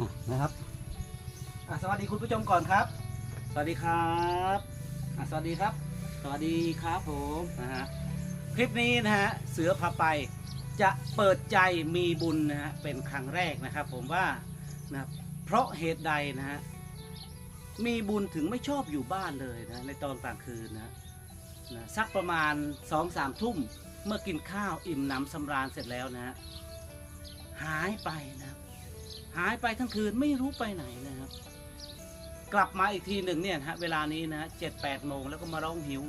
อะนะครับอะสวัสดีคุณผู้ชมก่อนครับ สวัสดีครับอะสวัสดีครับ สวัสดีครับผมนะฮะคลิปนี้นะฮะเสือพาไปจะเปิดใจมีบุญนะฮะเป็นครั้งแรกนะครับ ผมว่านะเพราะเหตุใดนะฮะมีบุญถึงไม่ชอบอยู่บ้านเลยนะในตอนกลางคืนนะนะสักประมาณสองสามทุ่มเมื่อกินข้าวอิ่มหนำสำราญเสร็จแล้วนะฮะหายไปนะ หายไปทั้งคืนไม่รู้ไปไหนนะครับ กลับมาอีกทีหนึ่งเนี่ยฮะเวลานี้นะเจ็ดแปดโมงแล้วก็มาร้องหิว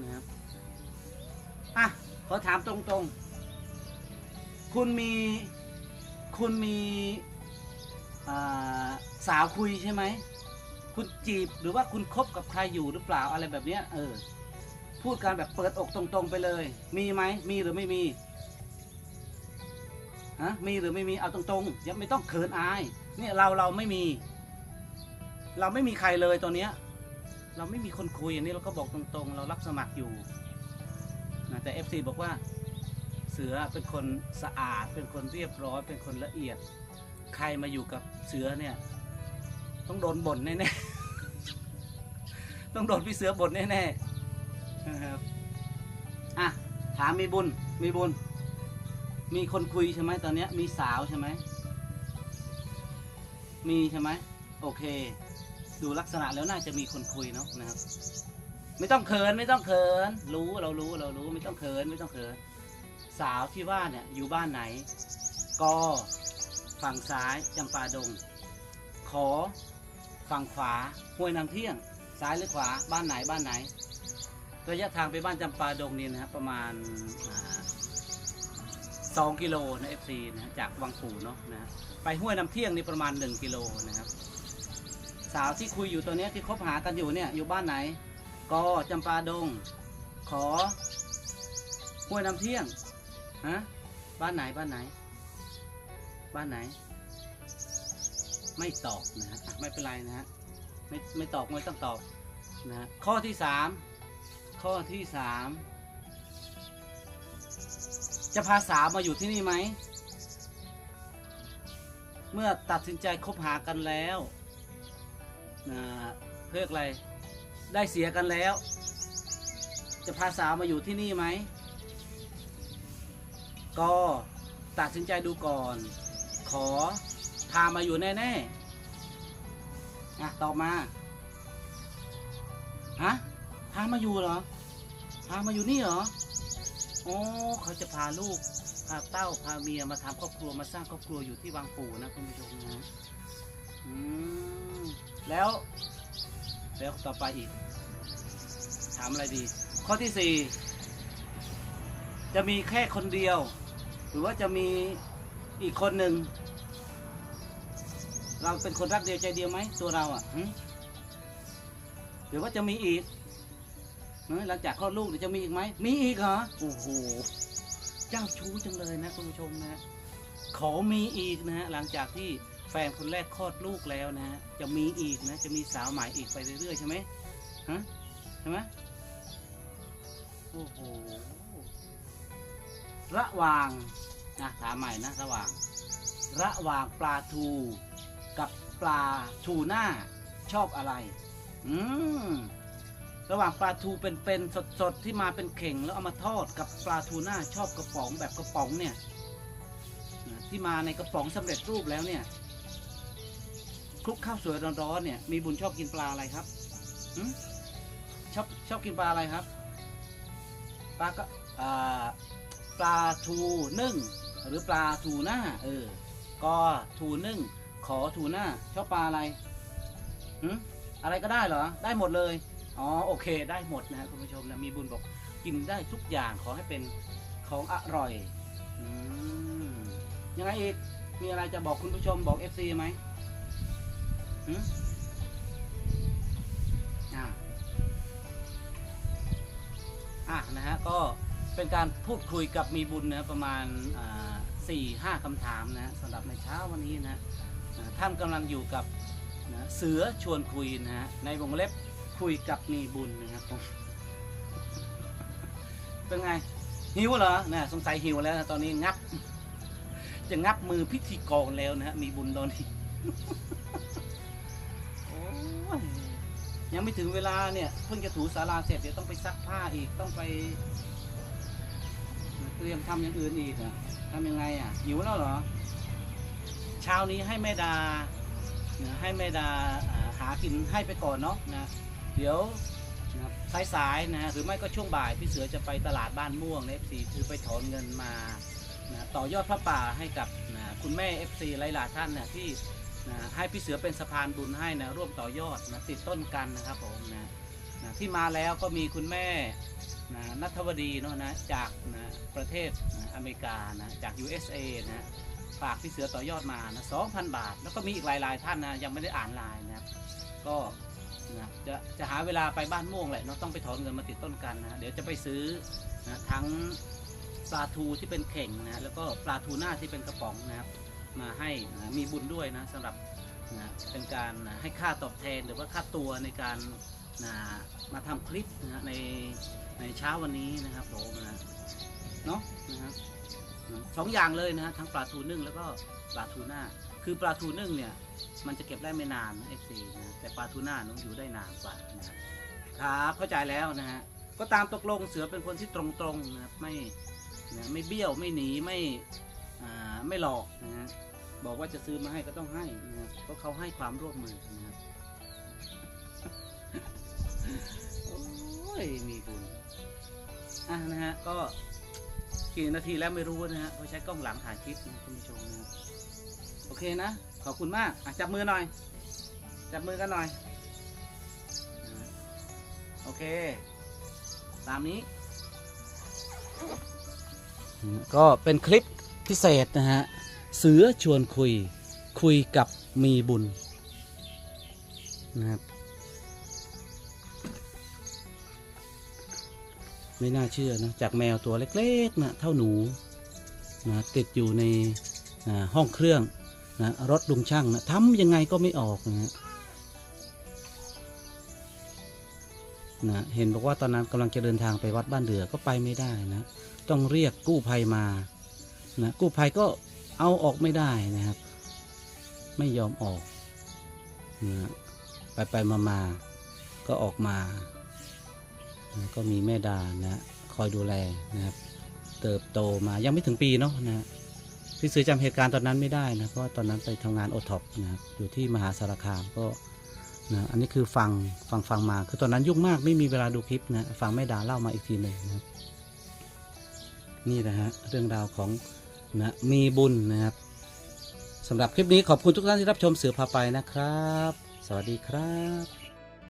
นะครับอะขอถามตรงๆ คุณมีคุณมีสาวคุยใช่ไหม คุณจีบหรือว่าคุณคบกับใครอยู่หรือเปล่าอะไรแบบเนี้ยเออ พูดกันแบบเปิดอกตรงๆไปเลย มีไหมมีหรือไม่มี ฮะมีหรือไม่มีเอาตรงๆยังไม่ต้องเขินอายเนี่ยเราเราไม่มี เราไม่มีใครเลยตอนเนี้ย เราไม่มีคนคุยอันนี้เราก็บอกตรงๆ เรารับสมัครอยู่นะแต่ FC บอกว่าเสือเป็นคนสะอาด เป็นคนเรียบร้อย เป็นคนละเอียด ใครมาอยู่กับเสือเนี่ย ต้องโดนบ่นแน่ๆ ต้องโดนพี่เสือบ่นแน่ๆนะครับอะถามมีบุญมีบุญ มีคนคุยใช่ไหมตอนเนี้ย มีสาวใช่ไหม มีใช่ไหม โอเค ดูลักษณะแล้วน่าจะมีคนคุยเนาะนะครับ ไม่ต้องเขินไม่ต้องเขิน รู้เรารู้เรารู้ ไม่ต้องเขินไม่ต้องเขิน สาวที่ว่าเนี่ยอยู่บ้านไหนก็ฝั่งซ้ายจำปาดง ขอ ฝั่งขวาห้วยนางเที่ยง ซ้ายหรือขวาบ้านไหนบ้านไหน ระยะทางไปบ้านจำปาดงนี่นะครับประมาณอ่า สองกิโลนะเอฟซีนะจากวังปู่เนาะนะไปห้วยน้ำเที่ยงนี่ประมาณ 1 กิโลนะครับ สาวที่คุยอยู่ตัวเนี้ยที่คบหากันอยู่เนี่ยอยู่บ้านไหนก็จำปาดง ขอห้วยน้ำเที่ยงฮะบ้านไหนบ้านไหน บ้านไหน ไม่ตอบนะฮะไม่เป็นไรนะฮะไม่ไม่ตอบไม่ต้องตอบนะข้อที่สามข้อที่สาม จะพาสาวมาอยู่ที่นี่ไหม เมื่อตัดสินใจคบหากันแล้วนะเรียกอะไรได้เสียกันแล้ว จะพาสาวมาอยู่ที่นี่ไหม ก็ตัดสินใจดูก่อน ขอพามาอยู่แน่ๆอะต่อมาฮะพามาอยู่เหรอพามาอยู่นี่เหรอ โอ้เขาจะพาลูกพาเต้าพาเมียมาทำครอบครัวมาสร้างครอบครัวอยู่ที่วังปู่นะคุณผู้ชมนะอืมแล้ว แล้วต่อไปอีก ถามอะไรดี ข้อที่สี่จะมีแค่คนเดียว หรือว่าจะมีอีกคนหนึ่ง เราเป็นคนรักเดียวใจเดียวไหมตัวเราอะหึหรือว่าจะมีอีก หลังจากคลอดลูกเดี๋ยวจะมีอีกไหมมีอีกเหรอโอ้โหเจ้าชู้จังเลยนะคุณผู้ชมนะขอมีอีกนะฮะหลังจากที่แฟนคนแรกคลอดลูกแล้วนะฮะจะมีอีกนะ จะมีสาวใหม่อีกไปเรื่อยๆใช่ไหมฮะใช่ไหมโอ้โหระหว่างนะถามใหม่นะระหว่าง ระหว่างปลาทูกับปลาทูน่าชอบอะไร อืม ระหว่างปลาทูเป็นๆสดๆที่มาเป็นเข่งแล้วเอามาทอดกับปลาทูน่าชอบกระป๋องแบบกระป๋องเนี่ยที่มาในกระป๋องสำเร็จรูปแล้วเนี่ยคลุกข้าวสวยร้อนๆเนี่ยมีบุญชอบกินปลาอะไรครับหึชอบชอบกินปลาอะไรครับ ปลาก็ปลาทูนึ่ง หรือปลาทูน่าเออก็ทูนึ่ง ขอทูน่าชอบปลาอะไรหึอะไรก็ได้เหรอ ได้หมดเลย อ๋อโอเคได้หมดนะครับคุณผู้ชมนะมีบุญบอกกินได้ทุกอย่างขอให้เป็นของอร่อยอมยังไงอีกมีอะไรจะบอกคุณผู้ชมบอก FC ไหมหืมอ่าอะนะฮะก็เป็นการพูดคุยกับมีบุญนะประมาณสี่ห้าคำถามนะสำหรับในเช้าวันนี้นะท่านกำลังอยู่กับนะเสือชวนคุยนะฮะในวงเล็บ คุยกับมีบุญนะครับผมเป็นไง หิวเหรอเนี่ยสงสัยหิวแล้วนะตอนนี้งับจจะงับมือพิธีกรแล้วนะฮะมีบุญตอนนี้โอ้ยยังไม่ถึงเวลาเนี่ยเพิ่งจะถูศาลาเสร็จเดี๋ยวต้องไปซักผ้าอีกต้องไป เตรียมทำอย่างอื่นอีกอะทำยังไงอะหิวแล้วเหรอเช้านี้ให้แม่ดานะให้แม่ดาอ่าหากินให้ไปก่อนเนาะนะ เดี๋ยวนะครับสายๆนะหรือไม่ก็ช่วงบ่ายพี่เสือจะไปตลาดบ้านม่วงเอฟซีคือไปถอนเงินมานะต่อยอดพระป่าให้กับนะคุณแม่ FC หลายๆท่านนะที่นะให้พี่เสือเป็นสะพานบุญให้นะร่วมต่อยอดนะติดต้นกันนะครับผมนะนะที่มาแล้วก็มีคุณแม่นะนัทวดีเนาะนะจากนะประเทศนะอเมริกานะจาก USA นะฝากพี่เสือต่อยอดมานะ2,000 บาท แล้วก็มีอีกหลายๆท่านนะยังไม่ได้อ่านไลน์นะครับก็ นะจะจะหาเวลาไปบ้านม่วงแหละเนาะต้องไปถอนเงินมาติดต้นกันนะเดี๋ยวจะไปซื้อนะทั้งปลาทูที่เป็นเข่งนะแล้วก็ปลาทูหน่าที่เป็นกระป๋องนะครับ มาให้นะมีบุญด้วยนะสำหรับนะเป็นการนะให้ค่าตอบแทนหรือว่าค่าตัวในการนะมาทำคลิปนะในในเช้าวันนี้นะครับผมนะเนาะนะครับสองอย่างเลยนะฮะทั้งปลาทูนึ่งแล้วก็ปลาทูหน่าคือปลาทูนึ่งเนี่ยมันจะเก็บได้ไม่นานนะเอฟซีนะ ปลาทูน่าน้องอยู่ได้นานกว่านะครับครับเข้าใจแล้วนะฮะก็ตามตกลงเสือเป็นคนที่ตรงๆนะครับไม่นะไม่เบี้ยวไม่หนีไม่อ่าไม่หลอกนะฮะบอกว่าจะซื้อมาให้ก็ต้องให้นะครับเพราะเขาให้ความร่วมมือนะครับโอ้ยมีบุญอะนะฮะก็กี่นาทีแล้วไม่รู้นะฮะเพราะใช้กล้องหลังถ่ายคลิปนะคุณผู้ชมนะโอเคนะ ขอบคุณมากอะจับมือหน่อย จับมือกันหน่อย โอเค ตามนี้ ก็เป็นคลิปพิเศษนะฮะ เสือชวนคุย คุยกับมีบุญนะครับไม่น่าเชื่อนะจากแมวตัวเล็กๆนะเท่าหนูนะติดอยู่ในห้องเครื่องนะรถลุงช่างนะทำยังไงก็ไม่ออกนะ นะเห็นบอกว่าตอนนั้นกำลังจะเดินทางไปวัดบ้านเดือก็ไปไม่ได้นะต้องเรียกกู้ภัยมานะกู้ภัยก็เอาออกไม่ได้นะครับ ไม่ยอมออกนะไปไปมามาก็ออกมานะก็มีแม่ดานะคอยดูแลนะครับ เติบโตมายังไม่ถึงปีเนาะนะพี่ซื้อจำเหตุการณ์ตอนนั้นไม่ได้นะเพราะตอนนั้นไปทำงานโอท็อปนะครับอยู่ที่มหาสารคามก็ นะอันนี้คือฟังฟังฟังมา คือตอนนั้นยุ่งมากไม่มีเวลาดูคลิปนะฟังแม่ดาเล่ามาอีกทีหนึ่งนะนี่นะฮะเรื่องราวของนะมีบุญนะครับสำหรับคลิปนี้ขอบคุณทุกท่านที่รับชมเสือพาไปนะครับ สวัสดีครับ